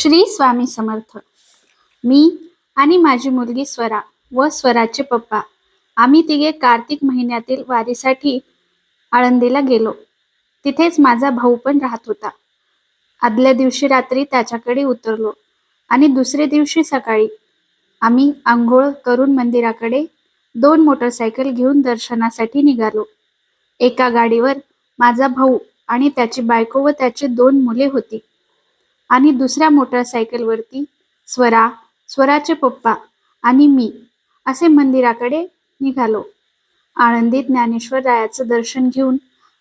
श्री स्वामी समर्थ. मी आणि माझी मुलगी स्वरा व स्वराचे पप्पा आम्ही तिघे कार्तिक महिन्यातील वारीसाठी आळंदीला गेलो. तिथेच माझा भाऊ पण राहत होता. आदल्या दिवशी रात्री त्याच्याकडे उतरलो आणि दुसरे दिवशी सकाळी आम्ही आंघोळ करून मंदिराकडे दोन मोटरसायकल घेऊन दर्शनासाठी निघालो. एका गाडीवर माझा भाऊ आणि त्याची बायको व त्याची दोन मुले होती. आणि दुसऱ्या मोटरसायकलवरती स्वरा स्वराचे पप्पा आणि मी असे मंदिराकडे निघालो. आळंदीत ज्ञानेश्वर रायाचं दर्शन घेऊन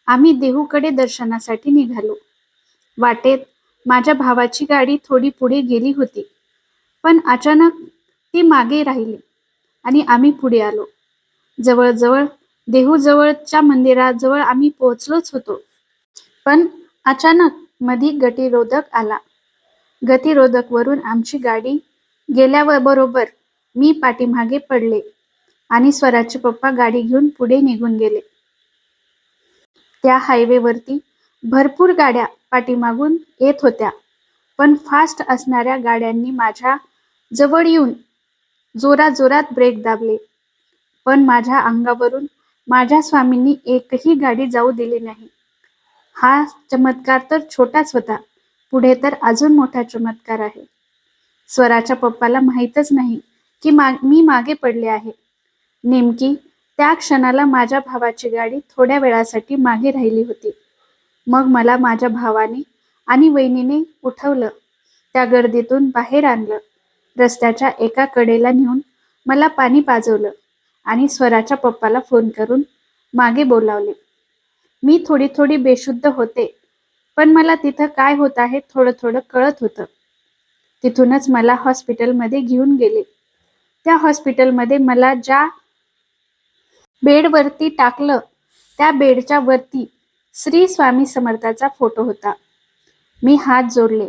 आम्ही देहूकडे दर्शनासाठी निघालो. वाटेत माझ्या भावाची गाडी थोडी पुढे गेली होती पण अचानक ती मागे राहिली आणि आम्ही पुढे आलो. जवळजवळ देहूजवळच्या मंदिराजवळ आम्ही पोहोचलोच होतो. पण अचानक मधी गतिरोधक आला. गतिरोधकवरून आमची गाडी गेल्याबरोबर मी पाठीमागे पडले आणि स्वराजचे पप्पा गाडी घेऊन पुढे निघून गेले. त्या हायवेवरती भरपूर गाड्या पाठीमागून येत होत्या पण फास्ट असणाऱ्या गाड्यांनी माझ्या जवळ येऊन जोराजोरात ब्रेक दाबले. पण माझ्या अंगावरून माझ्या स्वामींनी एकही गाडी जाऊ दिली नाही. हा चमत्कार तर छोटाच होता. पुढे तर अजून मोठा चमत्कार आहे. स्वराच्या पप्पाला माहीतच नाही की मा मी मागे पडले आहे. नेमकी त्या क्षणाला माझ्या भावाची गाडी थोड्या वेळासाठी मागे राहिली होती. मग मला माझ्या भावाने आणि वहिनीने उठवलं त्या गर्दीतून बाहेर आणलं रस्त्याच्या एका कडेला नेऊन मला पाणी पाजवलं आणि स्वराच्या पप्पाला फोन करून मागे बोलावले. मी थोडी थोडी बेशुद्ध होते. पण मला तिथं काय होत आहे थोडं थोडं कळत होतं. तिथूनच मला हॉस्पिटलमध्ये घेऊन गेले. त्या हॉस्पिटलमध्ये मला ज्या बेडवरती टाकलं त्या बेडच्या वरती श्री स्वामी समर्थाचा फोटो होता. मी हात जोडले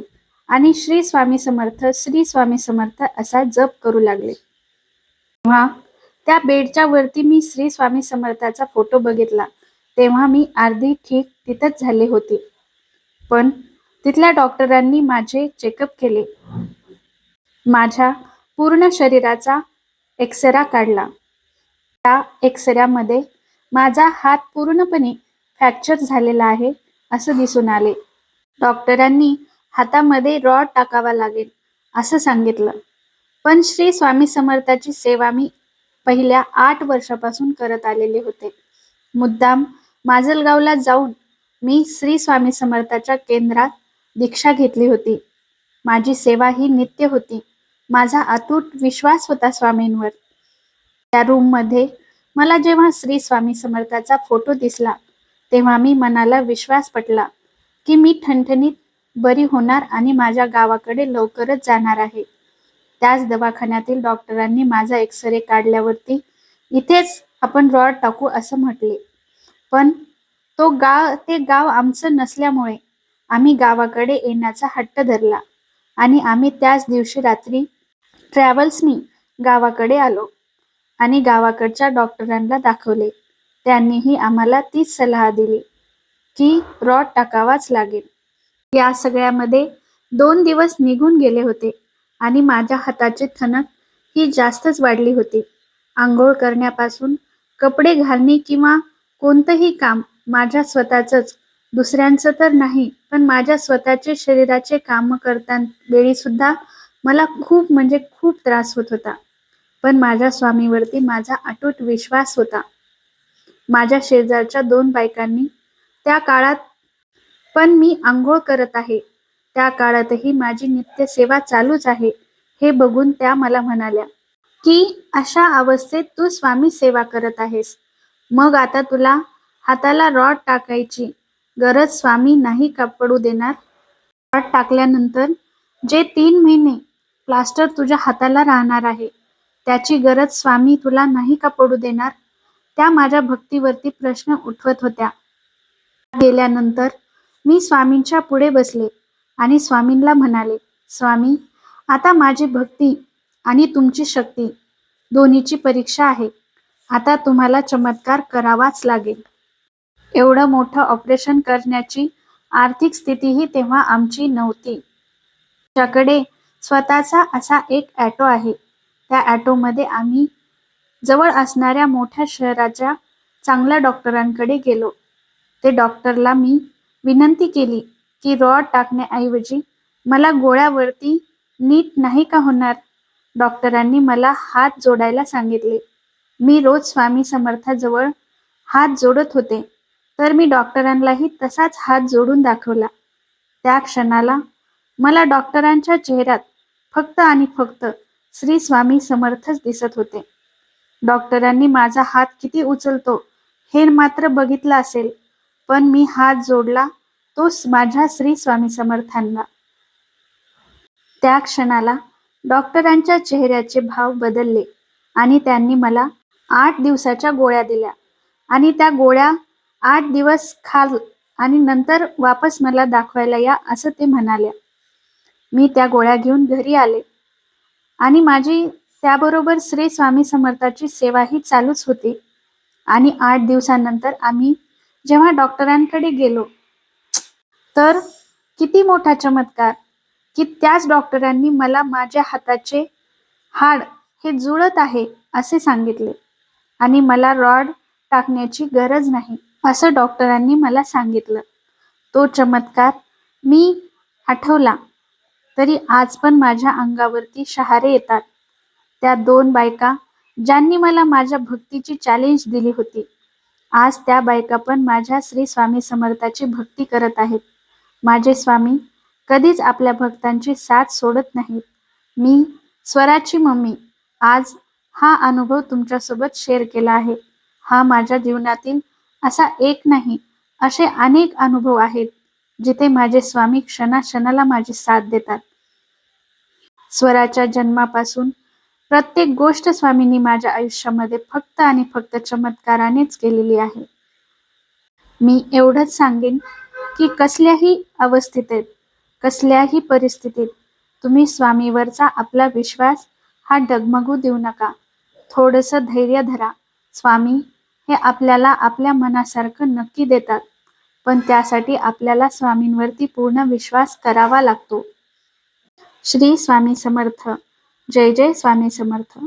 आणि श्री स्वामी समर्थ श्री स्वामी समर्थ असा जप करू लागले. तेव्हा त्या बेडच्या वरती मी श्री स्वामी समर्थाचा फोटो बघितला. तेव्हा मी अर्धी ठीक तिथंच झाले होते. पण तिथल्या डॉक्टरांनी माझे चेकअप केले. माझ्या पूर्ण शरीराचा एक्सरा काढला. त्या एक्सऱ्यामध्ये माझा हात पूर्णपणे फ्रॅक्चर झालेला आहे असं दिसून आले. डॉक्टरांनी हातामध्ये रॉड टाकावा लागेल असं सांगितलं. पण श्री स्वामी समर्थाची सेवा मी पहिल्या आठ वर्षापासून करत आलेले होते. मुद्दाम माजलगावला जाऊन मी श्री स्वामी समर्थाच्या केंद्रात दीक्षा घेतली होती. माझी सेवा ही नित्य होती. माझा अतूट विश्वास होता स्वामींवर. त्या रूममध्ये मला जेव्हा श्री स्वामी समर्थाचा फोटो दिसला तेव्हा मी मनाला विश्वास पटला की मी ठणठणीत बरी होणार आणि माझ्या गावाकडे लवकरच जाणार आहे. त्याच दवाखान्यातील डॉक्टरांनी माझा एक्सरे काढल्यावरती इथेच आपण रॉड टाकू असं म्हटले. पण तो गाव ते गाव आमचं नसल्यामुळे आम्ही गावाकडे येण्याचा हट्ट धरला. आणि आम्ही त्याच दिवशी रात्री ट्रॅव्हल्सनी गावाकडे आलो आणि गावाकडच्या डॉक्टरांना दाखवले. त्यांनीही आम्हाला तीच सल्ला दिली की रॉड टाकावाच लागेल. या सगळ्यामध्ये दोन दिवस निघून गेले होते आणि माझ्या हाताची थनक ही जास्तच वाढली होती. आंघोळ करण्यापासून कपडे घालणे किंवा कोणतंही काम माझ्या स्वतःचंच. दुसऱ्यांचं तर नाही पण माझ्या स्वतःचे शरीराचे काम करता वेळी सुद्धा मला खूप म्हणजे खूप त्रास होत होता. पण माझ्या स्वामीवरती माझा अटूट विश्वास होता. माझ्या शेजारच्या दोन बायकांनी त्या काळात पण मी आंघोळ करत आहे. त्या काळातही माझी नित्य सेवा चालूच आहे हे बघून त्या मला म्हणाल्या की अशा अवस्थेत तू स्वामी सेवा करत आहेस. मग आता तुला हाताला रॉड टाकायची गरज स्वामी नाही का पडू देणार? रॉड टाकल्यानंतर जे तीन महिने प्लास्टर तुझ्या हाताला राहणार आहे त्याची गरज स्वामी तुला नाही का पडू देणार? त्या माझ्या भक्तीवरती प्रश्न उठवत होत्या. गेल्यानंतर मी स्वामींच्या पुढे बसले आणि स्वामींना म्हणाले स्वामी आता माझी भक्ती आणि तुमची शक्ती दोन्हीची परीक्षा आहे. आता तुम्हाला चमत्कार करावाच लागेल. एवढं मोठं ऑपरेशन करण्याची आर्थिक स्थितीही तेव्हा आमची नव्हती. त्याकडे स्वतःचा असा एक ॲटो आहे त्या ॲटोमध्ये आम्ही जवळ असणाऱ्या मोठ्या शहराच्या चांगल्या डॉक्टरांकडे गेलो. ते डॉक्टरला मी विनंती केली की रॉड टाकण्याऐवजी मला गोळ्यावरती नीट नाही का होणार? डॉक्टरांनी मला हात जोडायला सांगितले. मी रोज स्वामी समर्थाजवळ हात जोडत होते. तर मी डॉक्टरांनाही तसाच हात जोडून दाखवला. त्या क्षणाला मला डॉक्टरांच्या चेहऱ्यात फक्त आणि फक्त श्री स्वामी समर्थच दिसत होते. डॉक्टरांनी माझा हात किती उचलतो हे मात्र बघितलं असेल पण मी हात जोडला तो माझ्या श्री स्वामी समर्थांना. त्या क्षणाला डॉक्टरांच्या चेहऱ्याचे भाव बदलले आणि त्यांनी मला आठ दिवसाच्या गोळ्या दिल्या आणि त्या गोळ्या आठ दिवस खाल आणि नंतर वापस मला दाखवायला या असं ते म्हणाल्या. मी त्या गोळ्या घेऊन घरी आले. आणि माझी त्याबरोबर श्री स्वामी समर्थाची सेवाही चालूच होती. आणि आठ दिवसानंतर आम्ही जेव्हा डॉक्टरांकडे गेलो तर किती मोठा चमत्कार की त्याच डॉक्टरांनी मला माझ्या हाताचे हाड हे जुळत आहे असे सांगितले. आणि मला रॉड टाकण्याची गरज नाही. असं डॉक्टरांनी मला सांगितलं. तो चमत्कार मी आठवला. तरी आज पण माझ्या अंगावरती शहारे येतात. त्या दोन बायका ज्यांनी मला माझ्या भक्तीची चॅलेंज दिली होती आज त्या बायका पण माझ्या श्री स्वामी समर्थाची भक्ती करत आहेत. माझे स्वामी कधीच आपल्या भक्तांची साथ सोडत नाहीत. मी स्वराची मम्मी आज हा अनुभव तुमच्यासोबत शेअर केला आहे. हा माझ्या जीवनातील असा एक नाही असे अनेक अनुभव आहेत जिथे माझे स्वामी क्षणाक्षणाला माझी साथ देतात. स्वराच्या जन्मापासून प्रत्येक गोष्ट स्वामींनी माझ्या आयुष्यामध्ये फक्त आणि फक्त चमत्कारानेच केलेली आहे. मी एवढंच सांगेन की कसल्याही अवस्थेत कसल्याही परिस्थितीत तुम्ही स्वामीवरचा आपला विश्वास हा डगमगू देऊ नका. थोडंसं धैर्य धरा स्वामी. हे आपल्याला आपल्या मनासारखं नक्की देतात. पण त्यासाठी आपल्याला स्वामींवरती पूर्ण विश्वास करावा लागतो. श्री स्वामी समर्थ. जय जय स्वामी समर्थ.